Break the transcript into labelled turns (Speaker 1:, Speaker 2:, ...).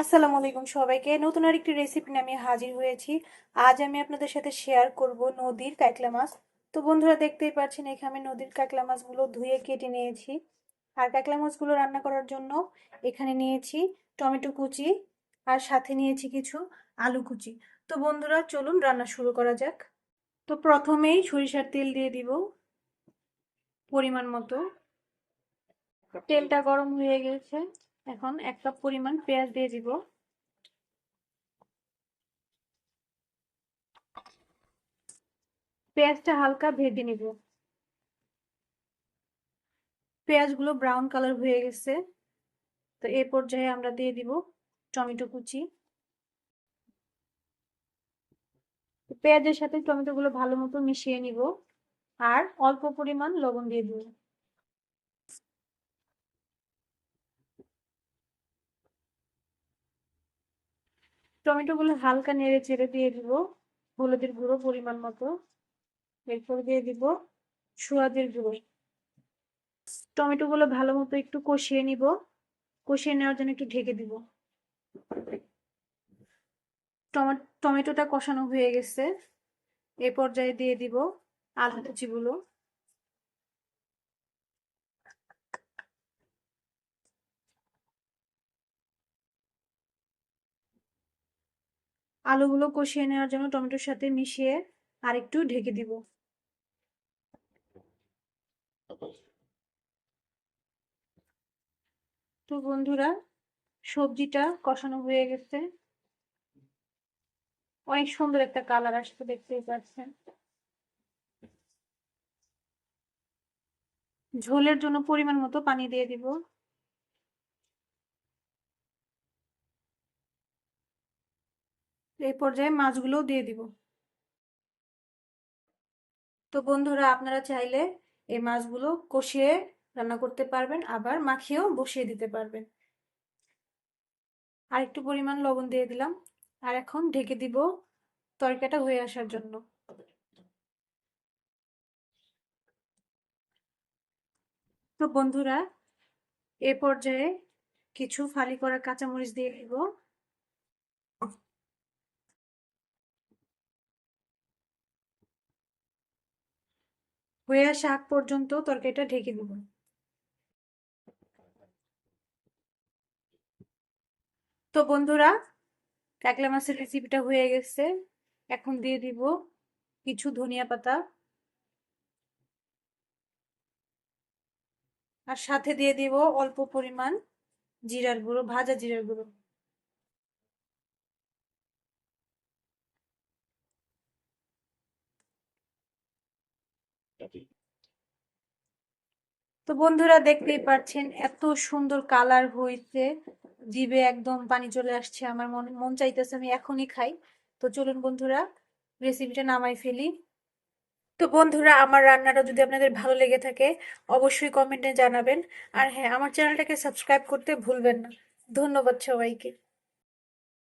Speaker 1: আসসালামু আলাইকুম সবাইকে। নতুন আরেকটি রেসিপি নিয়ে আমি হাজির হয়েছি। আজ আমি আপনাদের সাথে শেয়ার করব নদীর কাঁকলা মাছ। তো বন্ধুরা, দেখতেই পাচ্ছেন, এখানে আমি নদীর কাঁকলা মাছগুলো ধুয়ে কেটে নিয়েছি। আর কাঁকলা মাছগুলো রান্না করার জন্য এখানে নিয়েছি টমেটো কুচি আর সাথে নিয়েছি কিছু আলু কুচি। তো বন্ধুরা, চলুন রান্না শুরু করা যাক। তো প্রথমেই সরিষার তেল দিয়ে দিব পরিমাণ মতো। তেলটা গরম হয়ে গেছে। এখন এক কাপ পরিমাণ পেঁয়াজ দিয়ে দিব। পেঁয়াজটা হালকা ভেজে নিব। পেঁয়াজগুলো ব্রাউন কালার হয়ে গেছে। তো এই পর্যায়ে আমরা দিয়ে দিব টমেটো কুচি। পেঁয়াজের সাথে টমেটোগুলো ভালো মতো মিশিয়ে নিব। আর অল্প পরিমাণ লবণ দিয়ে দিব। টমেটোগুলো হালকা নেড়ে চেড়ে দিয়ে দিব, হলুদের গুঁড়ো পরিমাণ মতো। এরপর দিয়ে দিব সোয়াদের গুঁড়ো। টমেটোগুলো ভালো মতো একটু কষিয়ে নিব। কষিয়ে নেওয়ার জন্য একটু ঢেকে দিব। টমেটোটা কষানো হয়ে গেছে। এ পর্যায়ে দিয়ে দিব আলু কুচিগুলো। আলুগুলো কষিয়ে নেওয়ার জন্য টমেটোর সাথে মিশিয়ে আরেকটু ঢেকে দিব। তো বন্ধুরা, সবজিটা কষানো হয়ে গেছে। অনেক সুন্দর একটা কালার আসতে দেখতেই পাচ্ছেন। ঝোলের জন্য পরিমাণ মতো পানি দিয়ে দিব। এই পর্যায়ে মাছগুলোও দিয়ে দিব। তো বন্ধুরা, আপনারা চাইলে এই মাছগুলো কষিয়ে রান্না করতে পারবেন, আবার মাখিয়েও বসিয়ে দিতে পারবেন। আর একটু পরিমাণ লবণ দিয়ে দিলাম। আর এখন ঢেকে দিব তরকাটা হয়ে আসার জন্য। তো বন্ধুরা, এ পর্যায়ে কিছু ফালি করা কাঁচামরিচ দিয়ে দিব। হয়ে আসা, আগ পর্যন্ত তরকারিটা ঢেকে দেব। তো বন্ধুরা, কাকলা মাছের রেসিপিটা হয়ে গেছে। এখন দিয়ে দিব কিছু ধনিয়া পাতা। আর সাথে দিয়ে দিব অল্প পরিমাণ জিরার গুঁড়ো, ভাজা জিরার গুঁড়ো। তো বন্ধুরা দেখতেই পাচ্ছেন, এত সুন্দর কালার হয়েছে জিবে একদম পানি চলে আসছে, আমার মন মন চাইতেছে আমি এখনই খাই। তো চলুন বন্ধুরা রেসিপিটা নামাই ফেলি। তো বন্ধুরা, আমার রান্নাটা যদি আপনাদের ভালো লেগে থাকে, অবশ্যই কমেন্টে জানাবেন। আর হ্যাঁ আমার চ্যানেলটাকে সাবস্ক্রাইব করতে ভুলবেন না। ধন্যবাদ সবাইকে।